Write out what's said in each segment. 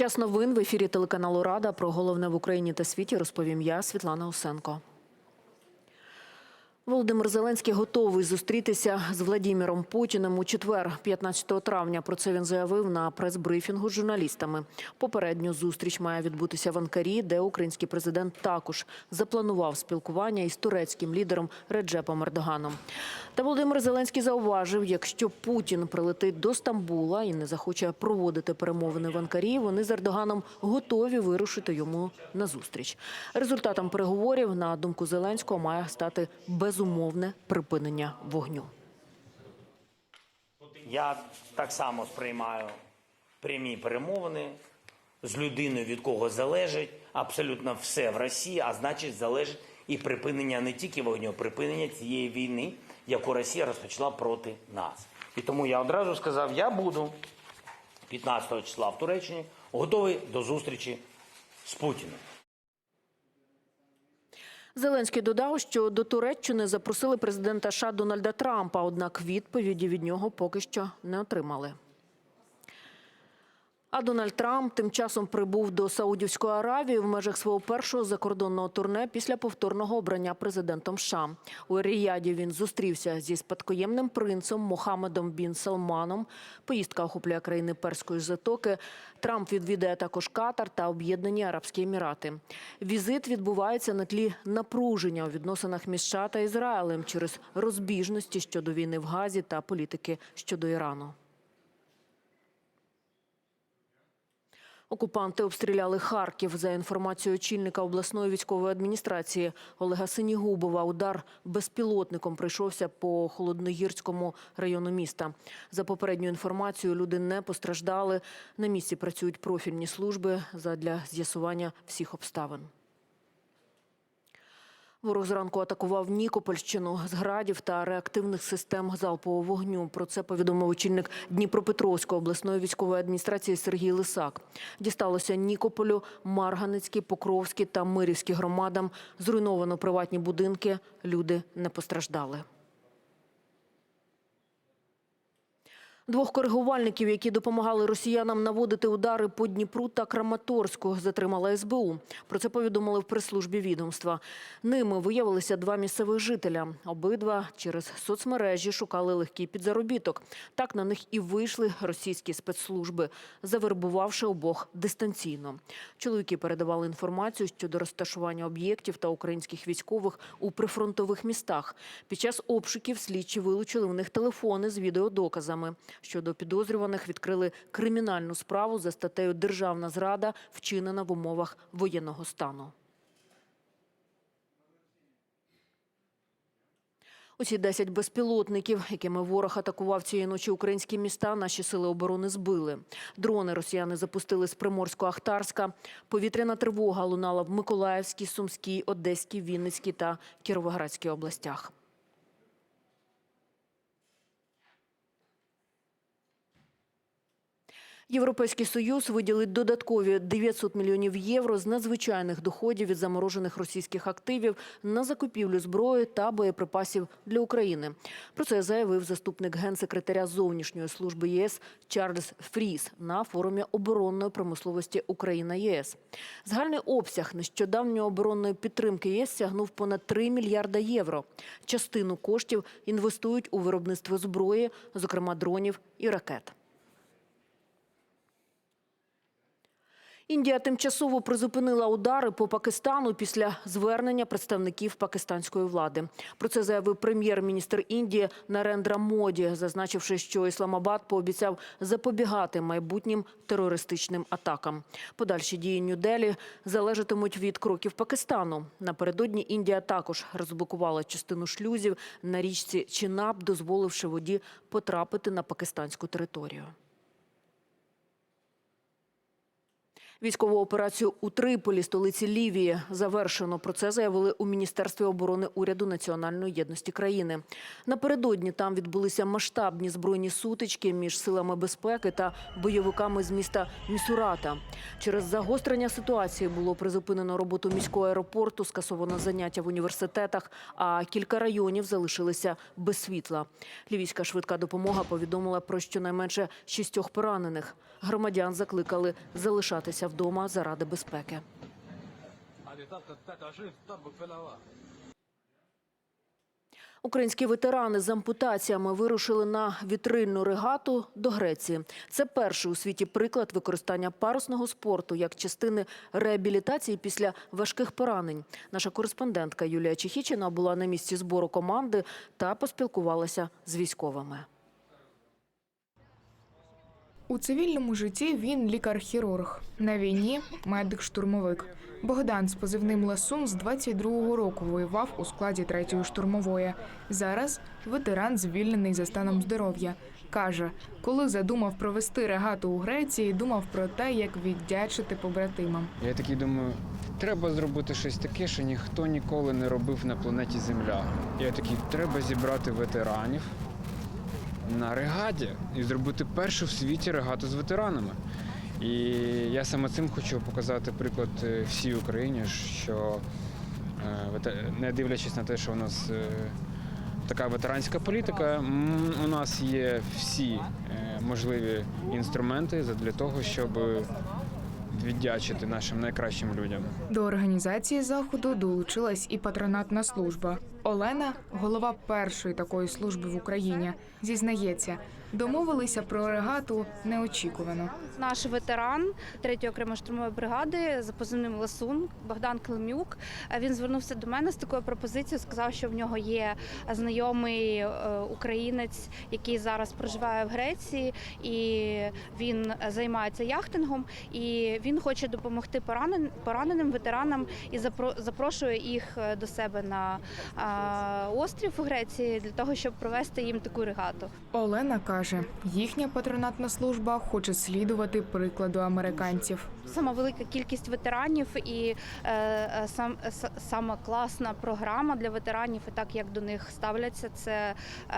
Час новин в ефірі телеканалу Рада про головне в Україні та світі розповім я, Світлана Осенко. Володимир Зеленський готовий зустрітися з Владіміром Путіним у четвер, 15 травня. Про це він заявив на прес-брифінгу з журналістами. Попередню зустріч має відбутися в Анкарі, де український президент також запланував спілкування із турецьким лідером Реджепом Ердоганом. Та Володимир Зеленський зауважив, якщо Путін прилетить до Стамбула і не захоче проводити перемовини в Анкарі, вони з Ердоганом готові вирушити йому на зустріч. Результатом переговорів, на думку Зеленського, має стати безумовне припинення вогню. Я так само сприймаю прямі перемовини з людиною, від кого залежить абсолютно все в Росії, а значить, залежить і припинення не тільки вогню, припинення цієї війни, яку Росія розпочала проти нас. І тому я одразу сказав: я буду 15 числа в Туреччині готовий до зустрічі з Путіним. Зеленський додав, що до Туреччини запросили президента США Дональда Трампа, однак відповіді від нього поки що не отримали. А Дональд Трамп тим часом прибув до Саудівської Аравії в межах свого першого закордонного турне після повторного обрання президентом США. У Ріяді він зустрівся зі спадкоємним принцем Мохаммедом Бін Салманом. Поїздка охоплює країни Перської затоки. Трамп відвідає також Катар та Об'єднані Арабські Емірати. Візит відбувається на тлі напруження у відносинах між США та Ізраїлем через розбіжності щодо війни в Газі та політики щодо Ірану. Окупанти обстріляли Харків. За інформацією очільника обласної військової адміністрації Олега Синігубова, удар безпілотником прийшовся по холодногірському району міста. За попередньою інформацією, люди не постраждали. На місці працюють профільні служби задля з'ясування всіх обставин. Ворог зранку атакував Нікопольщину з градів та реактивних систем залпового вогню. Про це повідомив очільник Дніпропетровської обласної військової адміністрації Сергій Лисак. Дісталося Нікополю, Марганицькій, Покровській та Мирівській громадам. Зруйновано приватні будинки. Люди не постраждали. Двох коригувальників, які допомагали росіянам наводити удари по Дніпру та Краматорську, затримала СБУ. Про це повідомили в прес-службі відомства. Ними виявилися два місцевих жителя. Обидва через соцмережі шукали легкий підзаробіток. Так на них і вийшли російські спецслужби, завербувавши обох дистанційно. Чоловіки передавали інформацію щодо розташування об'єктів та українських військових у прифронтових містах. Під час обшуків слідчі вилучили в них телефони з відеодоказами. Щодо підозрюваних відкрили кримінальну справу за статтею Державна зрада, вчинена в умовах воєнного стану. Усі 10 безпілотників, якими ворог атакував цієї ночі українські міста, наші сили оборони збили. Дрони росіяни запустили з Приморсько-Ахтарська. Повітряна тривога лунала в Миколаївській, Сумській, Одеській, Вінницькій та Кіровоградській областях. Європейський союз виділить додаткові 900 мільйонів євро з надзвичайних доходів від заморожених російських активів на закупівлю зброї та боєприпасів для України. Про це заявив заступник генсекретаря зовнішньої служби ЄС Чарльз Фріс на форумі оборонної промисловості Україна ЄС. Загальний обсяг нещодавньої оборонної підтримки ЄС сягнув понад 3 мільярда євро. Частину коштів інвестують у виробництво зброї, зокрема дронів і ракет. Індія тимчасово призупинила удари по Пакистану після звернення представників пакистанської влади. Про це заявив прем'єр-міністр Індії Нарендра Моді, зазначивши, що Ісламабад пообіцяв запобігати майбутнім терористичним атакам. Подальші дії Нью-Делі залежатимуть від кроків Пакистану. Напередодні Індія також розблокувала частину шлюзів на річці Чинаб, дозволивши воді потрапити на пакистанську територію. Військову операцію у Триполі, столиці Лівії, завершено. Про це заявили у Міністерстві оборони уряду національної єдності країни. Напередодні там відбулися масштабні збройні сутички між силами безпеки та бойовиками з міста Місурата. Через загострення ситуації було призупинено роботу міського аеропорту, скасовано заняття в університетах, а кілька районів залишилися без світла. Лівійська швидка допомога повідомила про щонайменше шістьох поранених. Громадян закликали залишатися вдома заради безпеки. Українські ветерани з ампутаціями вирушили на вітрильну регату до Греції. Це перший у світі приклад використання парусного спорту як частини реабілітації після важких поранень. Наша кореспондентка Юлія Чехічина була на місці збору команди та поспілкувалася з військовими. У цивільному житті він лікар-хірург. На війні медик-штурмовик. Богдан з позивним Ласун з 22-го року воював у складі третьої штурмової. Зараз ветеран звільнений за станом здоров'я. Каже, коли задумав провести регату у Греції, думав про те, як віддячити побратимам. Я такий думаю, треба зробити щось таке, що ніхто ніколи не робив на планеті Земля. Я такий, треба зібрати ветеранів на регаті і зробити першу в світі регату з ветеранами. І я саме цим хочу показати приклад е, всій Україні, що е, не дивлячись на те, що у нас е, така ветеранська політика, у нас є всі можливі інструменти для того, щоб віддячити нашим найкращим людям. До організації заходу долучилась і патронатна служба. Олена, голова першої такої служби в Україні, зізнається, домовилися про регату неочікувано. Наш ветеран 3-ї окремої штурмової бригади за позивним Ласун Богдан Климюк. Е, Він звернувся до мене з такою пропозицією. Сказав, що в нього є знайомий е, українець, який зараз проживає в Греції, і він займається яхтингом. І він хоче допомогти поранен- пораненим ветеранам і запро- запрошує їх е, до себе на острів у Греції для того, щоб провести їм таку регату. Олена каже, їхня патронатна служба хоче слідувати прикладу американців. Сама велика кількість ветеранів і е, е, сам с- сама класна програма для ветеранів, і так як до них ставляться, це е,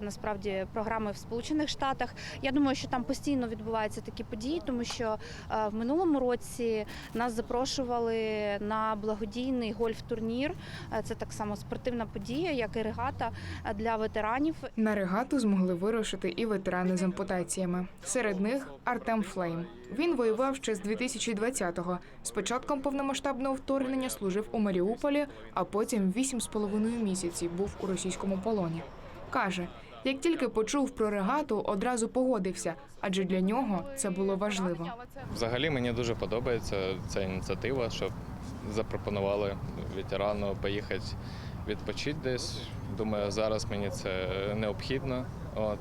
насправді програми в Сполучених Штатах. Я думаю, що там постійно відбуваються такі події, тому що е, в минулому році нас запрошували на благодійний гольф-турнір. Е, Це так само спортивна подія, як і регата е, для ветеранів. На регату змогли вирушити і ветерани з ампутаціями. Серед них Артем Флейм. Він воював ще з 2020-го. З початком повномасштабного вторгнення служив у Маріуполі, а потім вісім з половиною місяців був у російському полоні. Каже, як тільки почув про регату, одразу погодився, адже для нього це було важливо. Взагалі мені дуже подобається ця ініціатива, що запропонували ветерану поїхати відпочити десь. Думаю, зараз мені це необхідно. От.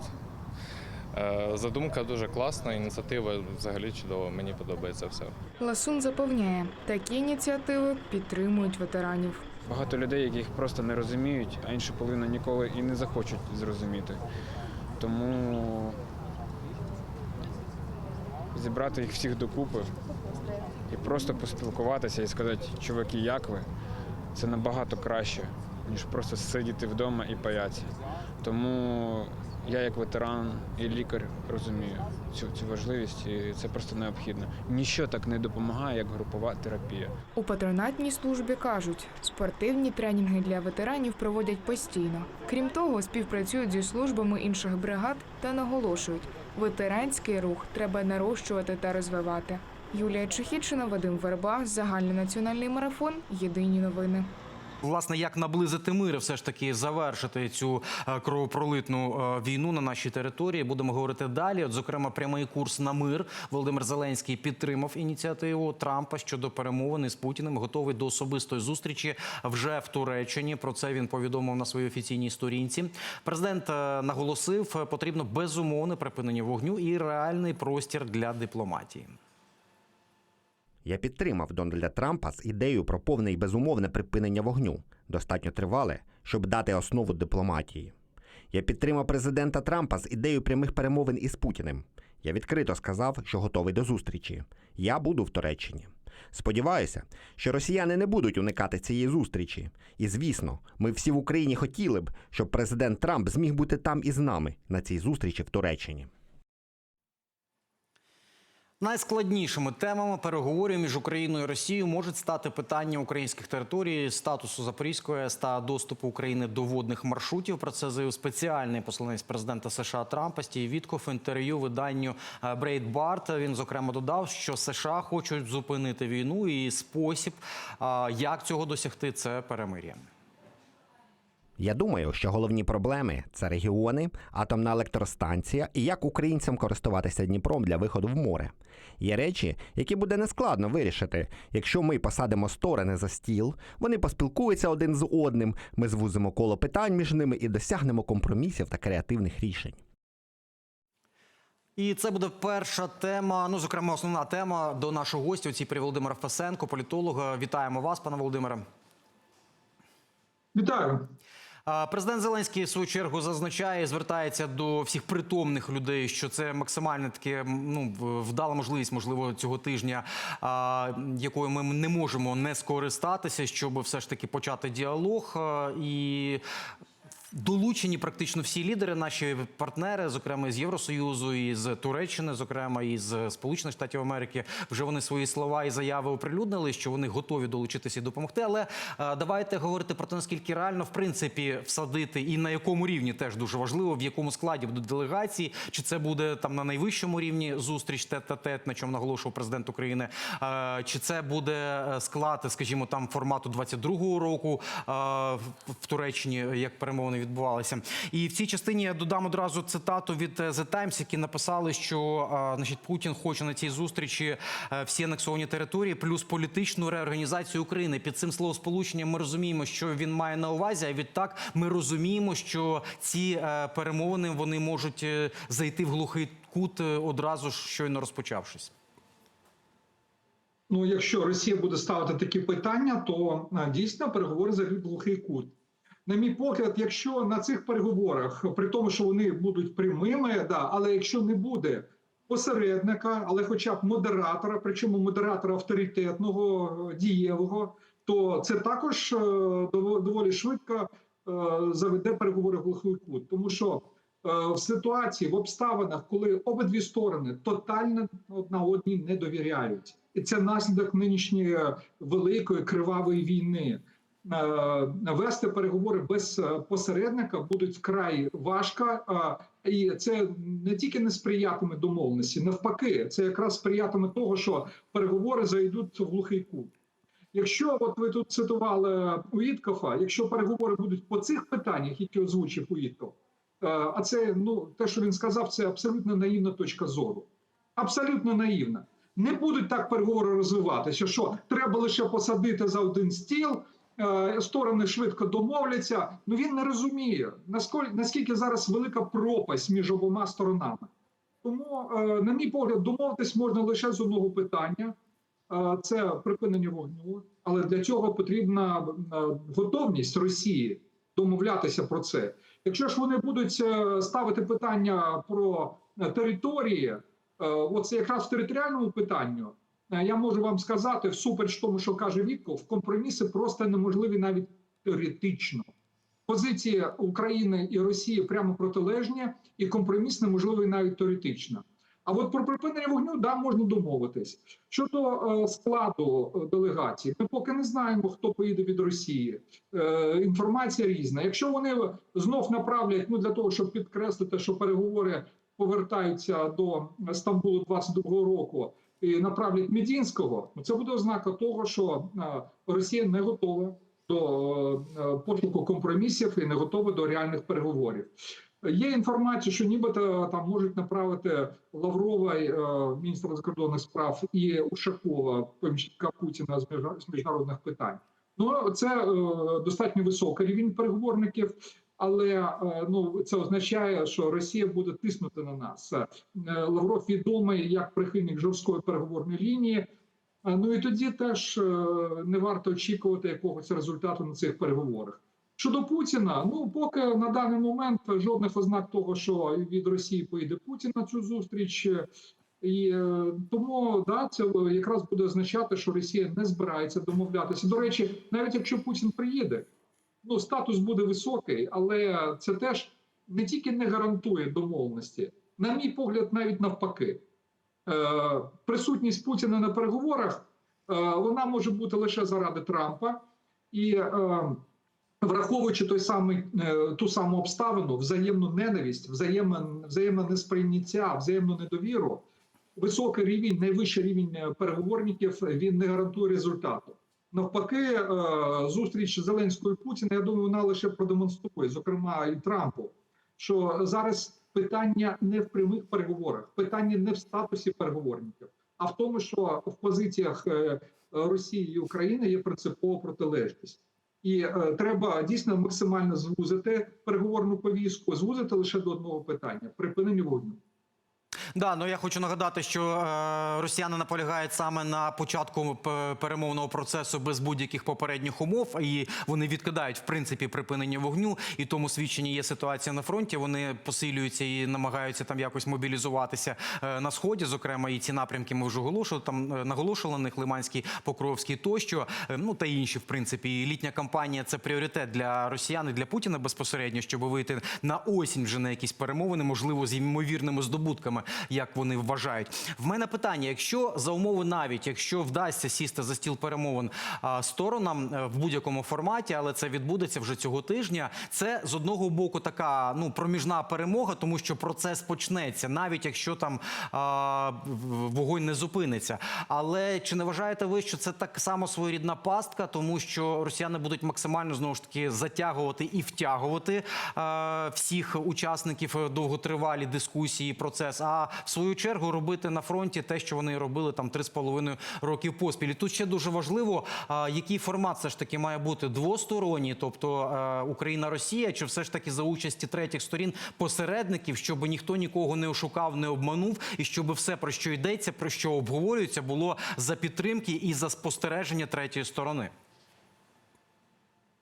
Е, Задумка дуже класна, ініціатива взагалі чудова. Мені подобається все. Ласун запевняє, такі ініціативи підтримують ветеранів. Багато людей, яких просто не розуміють, а інша половина ніколи і не захочуть зрозуміти. Тому зібрати їх всіх докупи і просто поспілкуватися і сказати, чуваки, як ви? Це набагато краще, ніж просто сидіти вдома і паятися. Тому я як ветеран і лікар розумію цю, цю важливість, і це просто необхідно. Ніщо так не допомагає, як групова терапія. У патронатній службі кажуть, спортивні тренінги для ветеранів проводять постійно. Крім того, співпрацюють зі службами інших бригад та наголошують, ветеранський рух треба нарощувати та розвивати. Юлія Чехічина, Вадим Верба, загальнонаціональний марафон. Єдині новини. Власне, як наблизити мир, все ж таки завершити цю е, кровопролитну е, війну на нашій території. Будемо говорити далі. От, зокрема, прямий курс на мир. Володимир Зеленський підтримав ініціативу Трампа щодо перемовин з Путіним. Готовий до особистої зустрічі вже в Туреччині. Про це він повідомив на своїй офіційній сторінці. Президент е, наголосив, потрібно безумовне припинення вогню і реальний простір для дипломатії. Я підтримав Дональда Трампа з ідеєю про повне і безумовне припинення вогню, достатньо тривале, щоб дати основу дипломатії. Я підтримав президента Трампа з ідеєю прямих перемовин із Путіним. Я відкрито сказав, що готовий до зустрічі. Я буду в Туреччині. Сподіваюся, що росіяни не будуть уникати цієї зустрічі. І звісно, ми всі в Україні хотіли б, щоб президент Трамп зміг бути там із нами на цій зустрічі в Туреччині. Найскладнішими темами переговорів між Україною і Росією можуть стати питання українських територій, статусу Запорізької АЕС та доступу України до водних маршрутів. Про це заявив спеціальний посланець президента США Трампа Стій Вітков інтерв'ю виданню Breitbart. Він зокрема додав, що США хочуть зупинити війну і спосіб, як цього досягти, це перемир'я. Я думаю, що головні проблеми це регіони, атомна електростанція і як українцям користуватися Дніпром для виходу в море. Є речі, які буде нескладно вирішити. Якщо ми посадимо сторони за стіл, вони поспілкуються один з одним, ми звузимо коло питань між ними і досягнемо компромісів та креативних рішень. І це буде перша тема. Ну, зокрема, основна тема до нашого гостя. У цій при Володимира Фесенко, політолога. Вітаємо вас, пане Володимире. Вітаю. Президент Зеленський в свою чергу зазначає, звертається до всіх притомних людей, що це максимально таке ну вдала можливість, можливо, цього тижня, якою ми не можемо не скористатися, щоб все ж таки почати діалог. І Долучені практично всі лідери, наші партнери, зокрема з Євросоюзу, і з Туреччини, зокрема і з Сполучених Штатів Америки, вже вони свої слова і заяви оприлюднили, що вони готові долучитися і допомогти. Але е, давайте говорити про те, наскільки реально в принципі всадити і на якому рівні теж дуже важливо, в якому складі будуть делегації, чи це буде там на найвищому рівні зустріч тет-а-тет, на чому наголошував президент України, е, чи це буде е, склад, скажімо, там формату 22-го року е, в- Туреччині, як перемовини відбувалися. І в цій частині я додам одразу цитату від е, The Times, які написали, що е, значить Путін хоче на цій зустрічі е, всі анексовані території, плюс політичну реорганізацію України. Під цим словосполученням ми розуміємо, що він має на увазі. А відтак ми розуміємо, що ці перемовини вони можуть зайти в глухий кут одразу ж щойно розпочавшись. Ну, якщо Росія буде ставити такі питання, то дійсно переговори в глухий кут. На мій погляд, якщо на цих переговорах, при тому, що вони будуть прямими, да, але якщо не буде посередника, але хоча б модератора, причому модератора авторитетного, дієвого, то це також е, доволі швидко е, заведе переговори в глухий кут. Тому що е, в ситуації, в обставинах, коли обидві сторони тотально одна одній не довіряють, і це наслідок нинішньої великої кривавої війни. Е, Вести переговори без е, посередника будуть вкрай важко, і це не тільки не сприятиме домовленості, навпаки, це якраз сприятиме того, що переговори зайдуть в глухий кут. Якщо от ви тут цитували Уіткофа, якщо переговори будуть по цих питаннях, які озвучив Уітков, е, а це ну те, що він сказав, це абсолютно наївна точка зору. Абсолютно наївна. Не будуть так переговори розвиватися. Що треба лише посадити за один стіл, сторони швидко домовляться. Ну він не розуміє наскільки, зараз велика пропасть між обома сторонами. Тому, е, на мій погляд, домовитись можна лише з одного питання. Е, Це припинення вогню, але для цього потрібна е, готовність Росії домовлятися про це. Якщо ж вони будуть е, ставити питання про е, території, е, оце якраз в територіальному питанню, е, я можу вам сказати, всупереч тому, що каже Вітков, компроміси просто неможливі навіть теоретично. Позиції України і Росії прямо протилежні, і компроміс неможливий навіть теоретично. А от про припинення вогню да можна домовитись. Щодо е, складу е, делегації, ми поки не знаємо, хто поїде від Росії. Е, інформація різна. Якщо вони знов направлять ну для того, щоб підкреслити, що переговори повертаються до Стамбулу 22-го року, направлять Медінського, це буде ознака того, що е, Росія не готова до е, пошуку компромісів і не готова до реальних переговорів. Є інформація, що нібито там можуть направити Лаврова, е, міністра закордонних справ, і Ушакова, помічника Путіна з міжнародних питань. Ну це е, достатньо високий рівень переговорників, але е, ну це означає, що Росія буде тиснути на нас. Е, Лавров відомий як прихильник жорсткої переговорної лінії. Е, Ну і тоді теж не варто очікувати якогось результату на цих переговорах. Щодо Путіна, ну поки на даний момент жодних ознак того, що від Росії поїде Путін на цю зустріч. І тому да, це якраз буде означати, що Росія не збирається домовлятися. До речі, навіть якщо Путін приїде, ну статус буде високий, але це теж не тільки не гарантує домовленості, на мій погляд, навіть навпаки. Е, присутність Путіна на переговорах е, вона може бути лише заради Трампа і. Е, Враховуючи той самий е, ту саму обставину, взаємну ненависть, взаємне, взаємне несприйняття, взаємну недовіру, високий рівень, найвищий рівень е, переговорників він не гарантує результату. Навпаки, е, зустріч Зеленського і Путіна, я думаю, вона лише продемонструє, зокрема і Трампу, що зараз питання не в прямих переговорах, питання не в статусі переговорників, а в тому, що в позиціях е, Росії і України є принципова протилежність. І е, треба дійсно максимально звузити переговорну повістку, звузити лише до одного питання припинення вогню. Да, ну я хочу нагадати, що е, росіяни наполягають саме на початку перемовного процесу без будь-яких попередніх умов, і вони відкидають в принципі припинення вогню. І тому свідченні є ситуація на фронті. Вони посилюються і намагаються там якось мобілізуватися е, на сході. Зокрема, і ці напрямки ми вже оголошували. Там е, наголошували на них Лиманський, Покровський тощо. Ну та інші, в принципі, і літня кампанія це пріоритет для росіян і для Путіна безпосередньо, щоб вийти на осінь вже на якісь перемовини, можливо, з ймовірними здобутками, як вони вважають. В мене питання: якщо за умови, навіть якщо вдасться сісти за стіл перемовин а, сторонам е, в будь-якому форматі, але це відбудеться вже цього тижня. Це з одного боку така ну проміжна перемога, тому що процес почнеться, навіть якщо там а, вогонь не зупиниться. Але чи не вважаєте ви, що це так само своєрідна пастка, тому що росіяни будуть максимально знову ж таки затягувати і втягувати е, всіх учасників довготривалі дискусії, процес, а в свою чергу робити на фронті те, що вони робили там три з половиною років поспіль. І тут ще дуже важливо, який формат все ж таки має бути двосторонній, тобто е, Україна-Росія, чи все ж таки за участі третіх сторін посередників, щоб ніхто нікого не ошукав, не обманув, і щоб все про що йдеться, про що обговорюється, було за підтримки і за спостереження третьої сторони.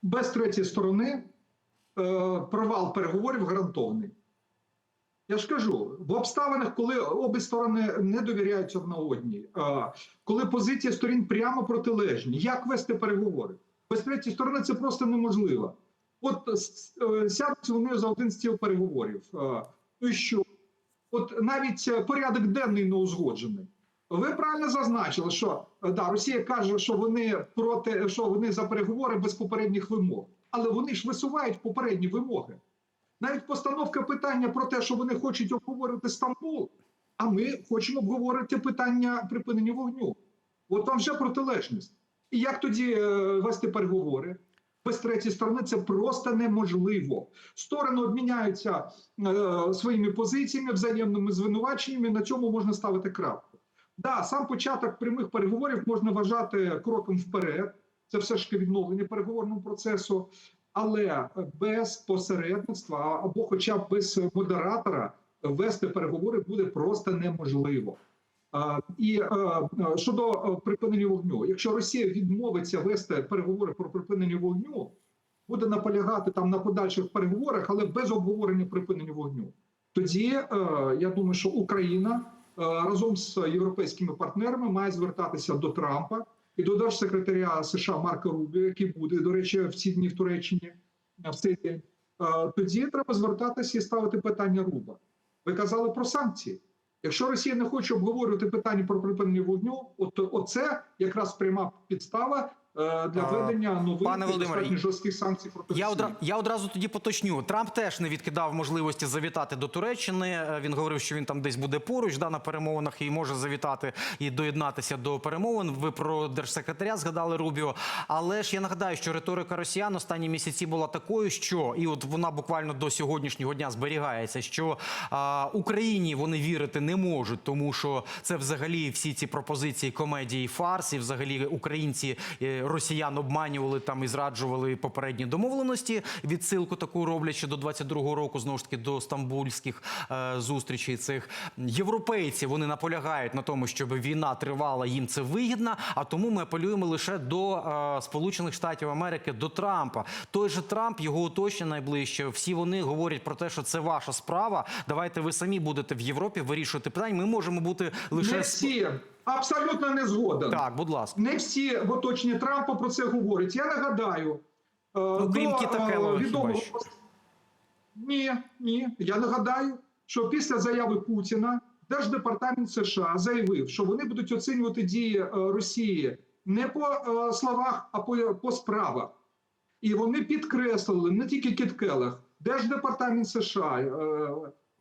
Без третьої сторони е, провал переговорів гарантований. Я ж кажу, в обставинах, коли обі сторони не довіряють одна одній, е, коли позиції сторін прямо протилежні, як вести переговори? Без третьої сторони це просто неможливо. От с- е, сядуть вони за один стіл переговорів. Е, Ну і що? От навіть е, порядок денний не узгоджений. Ви правильно зазначили, що е, да, Росія каже, що вони проти, що вони за переговори без попередніх вимог, але вони ж висувають попередні вимоги. Навіть постановка питання про те, що вони хочуть обговорити Стамбул, а ми хочемо обговорити питання припинення вогню. От вам вже протилежність. І як тоді е, вести переговори? Без третьої сторони це просто неможливо. Сторони обміняються е, своїми позиціями, взаємними звинуваченнями. На цьому можна ставити крапку. Да, сам початок прямих переговорів можна вважати кроком вперед. Це все ж таки відновлення переговорного процесу, але без посередництва або, хоча б без модератора, вести переговори буде просто неможливо. І е, е, щодо е, припинення вогню, якщо Росія відмовиться вести переговори про припинення вогню, буде наполягати там на подальших переговорах, але без обговорення припинення вогню. Тоді я думаю, що Україна разом з європейськими партнерами має звертатися до Трампа і до держсекретаря США Марка Рубі, який буде, до речі, в ці дні в Туреччині е, в цей день. Е, Тоді треба звертатися і ставити питання Руба. Ви казали про санкції. Якщо Росія не хоче обговорювати питання про припинення вогню, от оце якраз пряма підстава для А, введення нових пане достатньо жорстких санкцій проти Я, одра... я одразу тоді поточню. Трамп теж не відкидав можливості завітати до Туреччини. Е, Він говорив, що він там десь буде поруч да, на перемовинах і може завітати і доєднатися до перемовин. Ви про держсекретаря згадали Рубіо. Але ж я нагадаю, що риторика росіян останні місяці була такою, що і от вона буквально до сьогоднішнього дня зберігається, що а, Україні вони вірити не можуть, тому що це взагалі всі ці пропозиції комедії, фарс, і взагалі українці е, росіян обманювали там і зраджували попередні домовленості. Відсилку таку роблять ще до 22-го року, знову ж таки до стамбульських е, зустрічей цих європейці. Вони наполягають на тому, щоб війна тривала, їм це вигідно. А тому ми апелюємо лише до е, Сполучених Штатів Америки, до Трампа. Той же Трамп, його оточення найближче. Всі вони говорять про те, що це ваша справа. Давайте ви самі будете в Європі вирішувати питання. Ми можемо бути лише Не всі абсолютно не згоден. так, будь ласка. Не всі в оточенні Трампа про це говорять. Я нагадаю, е, Ну, крім до, е, Келлога, хіба ні, ні. Я нагадаю, що після заяви Путіна Держдепартамент США заявив, що вони будуть оцінювати дії е, Росії не по словах, а по, по справах. І вони підкреслили не тільки Кіт Келлог, Держдепартамент США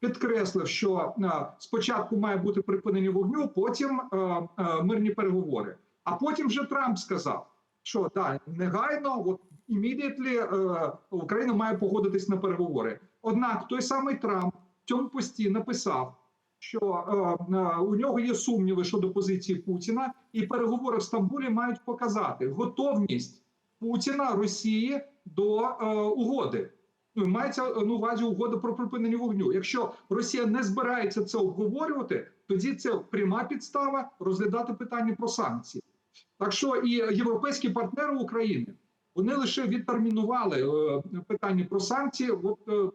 підкреслив, що е, спочатку має бути припинення вогню, потім е, е, мирні переговори. А потім вже Трамп сказав, що да, негайно, от е, Україна має погодитись на переговори. Однак той самий Трамп в цьому пості написав, що у нього є сумніви щодо позиції Путіна, і переговори в Стамбулі мають показати готовність Путіна Росії до угоди. Мається на увазі угода про припинення вогню. Якщо Росія не збирається це обговорювати, тоді це пряма підстава розглядати питання про санкції. Так що і європейські партнери України вони лише відтермінували е, питання про санкції е,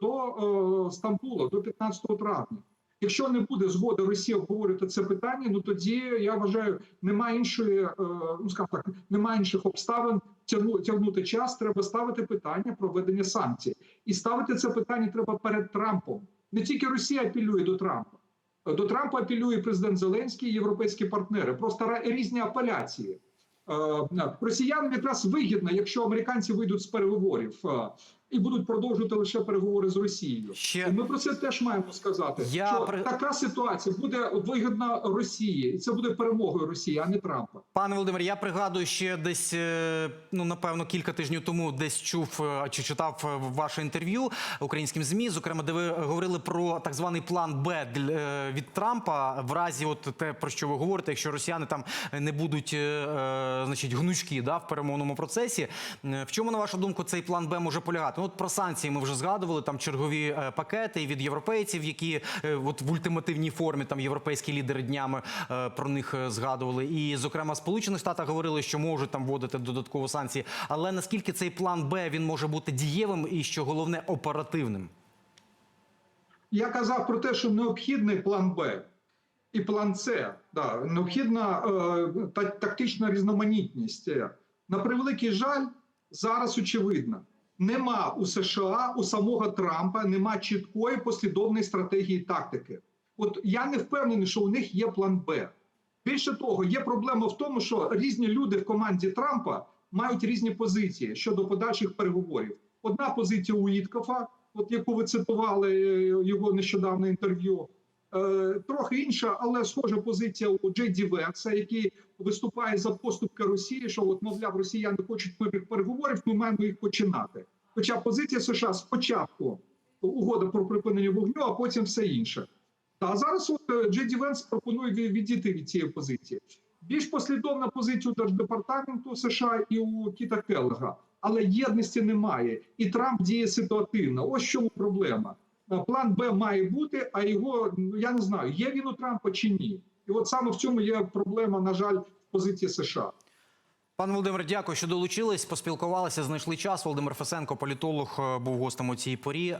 до е, Стамбула, до 15 травня. Якщо не буде згоди Росії обговорювати це питання, ну тоді я вважаю, немає іншої, е, ну скажімо так, немає інших обставин тягнути час. Треба ставити питання про введення санкцій, і ставити це питання треба перед Трампом. Не тільки Росія апелює до Трампа. До Трампа апелює президент Зеленський і європейські партнери. Просто різні апеляції. Е, Росіянам якраз вигідно, якщо американці вийдуть з переговорів е, і будуть продовжувати лише переговори з Росією. Ще- І ми про це теж маємо сказати. Я що при- така ситуація буде вигідна Росії, і це буде перемогою Росії, а не Трампа. Пане Володимир, я пригадую ще десь, е, ну напевно, кілька тижнів тому десь чув е, чи читав е, ваше інтерв'ю українським змі, зокрема, де ви говорили про так званий план Б для- від Трампа, в разі, от те про що ви говорите, якщо росіяни там не будуть, значить, гнучкі да, в перемовному процесі. В чому на вашу думку цей план Б може полягати? Ну, от про санкції ми вже згадували там чергові е, пакети від європейців, які е, от в ультимативній формі там європейські лідери днями е, про них згадували. І, зокрема, Сполучених Штатах говорили, що можуть там вводити додаткові санкції. Але наскільки цей план Б він може бути дієвим і що головне оперативним? Я казав про те, що необхідний план Б і план С. Да, необхідна е, тактична різноманітність. На превеликий жаль, зараз очевидно, нема у США, у самого Трампа, нема чіткої послідовної стратегії тактики. От я не впевнений, що у них є план Б. Більше того, є проблема в тому, що різні люди в команді Трампа мають різні позиції щодо подальших переговорів. Одна позиція у Іткофа, от яку ви цитували е, його нещодавне інтерв'ю. Е, трохи інша, але схожа позиція у Джей Ді Венса, який виступає за поступки Росії, що от, мовляв, росіяни хочуть мирних переговорів, ми маємо їх починати. Хоча позиція США спочатку угода про припинення вогню, а потім все інше. А зараз от е, Джей Венс пропонує відійти від цієї позиції. Більш послідовна позиція у Держдепартаменту США і у Кіта Келлера, але єдності немає, і Трамп діє ситуативно. Ось чому проблема. Е, План Б має бути, а його ну я не знаю, є він у Трампа чи ні. І от саме в цьому є проблема, на жаль, в позиції США. Пане Володимир, дякую, що долучились, поспілкувалися, знайшли час. Володимир Фесенко, політолог, е, був гостем у цій порі.